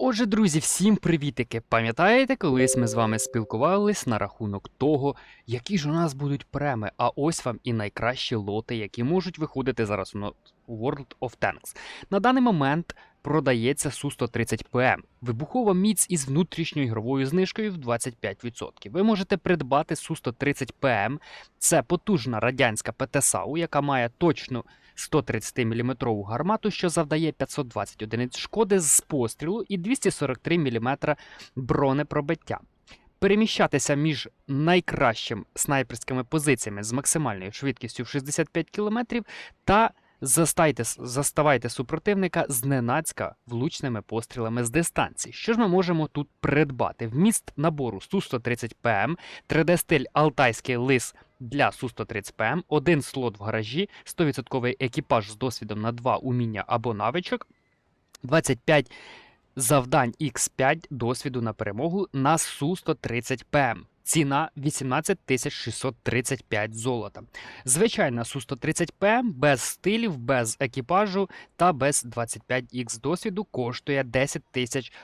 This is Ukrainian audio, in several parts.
Отже, друзі, всім привітики! Пам'ятаєте, колись ми з вами спілкувались на рахунок того, які ж у нас будуть преми, а ось вам і найкращі лоти, які можуть виходити зараз у World of Tanks. На даний момент продається Су-130ПМ, вибухова міць із внутрішньою ігровою знижкою в 25%. Ви можете придбати Су-130ПМ, це потужна радянська ПТСАУ, яка має точну 130 мм гармату, що завдає 520 одиниць шкоди з пострілу і 243 мм бронепробиття. Переміщатися між найкращими снайперськими позиціями з максимальною швидкістю в 65 км та застайте, заставайте супротивника зненацька влучними пострілами з дистанції. Що ж ми можемо тут придбати? Вміст набору Су-130ПМ, 3D-стиль Алтайський лис для Су-130ПМ, один слот в гаражі, 100% екіпаж з досвідом на 2 уміння або навичок, 25 завдань X5 досвіду на перемогу на Су-130ПМ. Ціна 18 635 золота. Звичайна Су-130ПМ без стилів, без екіпажу та без 25х досвіду коштує 10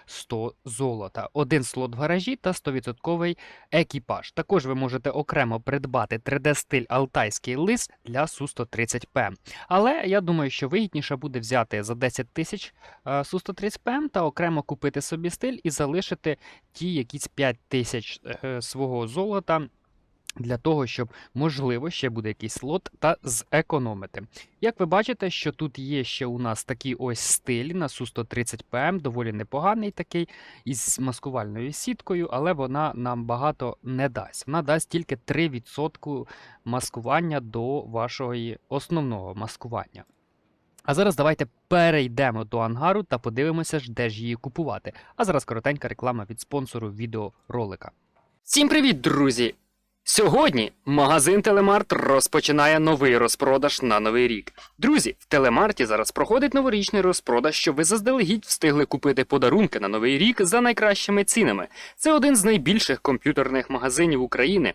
100 золота. Один слот в гаражі та 100% екіпаж. Також ви можете окремо придбати 3D-стиль Алтайський лис для Су-130ПМ. Але я думаю, що вигідніше буде взяти за 10 тисяч е, Су-130ПМ та окремо купити собі стиль і залишити ті якісь 5 тисяч е, свого золота. Для того, щоб, можливо, ще буде якийсь слот та зекономити. Як ви бачите, що тут є ще у нас такий ось стиль на Су-130ПМ, доволі непоганий такий, із маскувальною сіткою, але вона нам багато не дасть. Вона дасть тільки 3% маскування до вашого основного маскування. А зараз давайте перейдемо до ангару та подивимося, де ж її купувати. А зараз коротенька реклама від спонсору відеоролика. Всім привіт, друзі! Сьогодні магазин Телемарт розпочинає новий розпродаж на новий рік. Друзі, в Телемарті зараз проходить новорічний розпродаж, щоб ви заздалегідь встигли купити подарунки на новий рік за найкращими цінами. Це один з найбільших комп'ютерних магазинів України,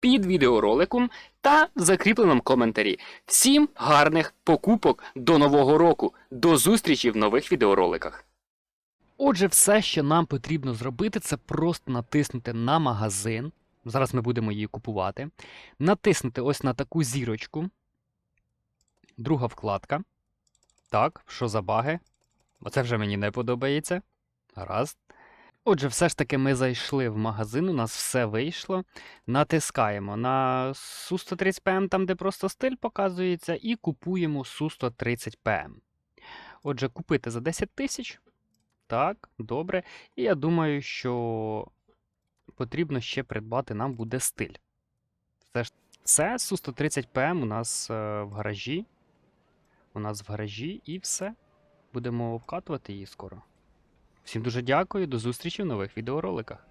під відеороликом та в закріпленому коментарі. Всім гарних покупок до нового року. До зустрічі в нових відеороликах. Отже, все, що нам потрібно зробити, це просто натиснути на магазин. Зараз ми будемо її купувати. Натиснути ось на таку зірочку. Друга вкладка. Так, що за баги? Оце вже мені не подобається. Гаразд. Отже, все ж таки ми зайшли в магазин, у нас все вийшло. Натискаємо на Су-130ПМ, там, де просто стиль показується, і купуємо Су-130ПМ. Отже, купити за 10 тисяч. Так, добре. І я думаю, що потрібно ще придбати нам буде стиль. Все, ж- все Су-130ПМ у нас е, в гаражі. У нас в гаражі і все. Будемо вкатувати її скоро. Всім дуже дякую, до зустрічі в нових відеороликах.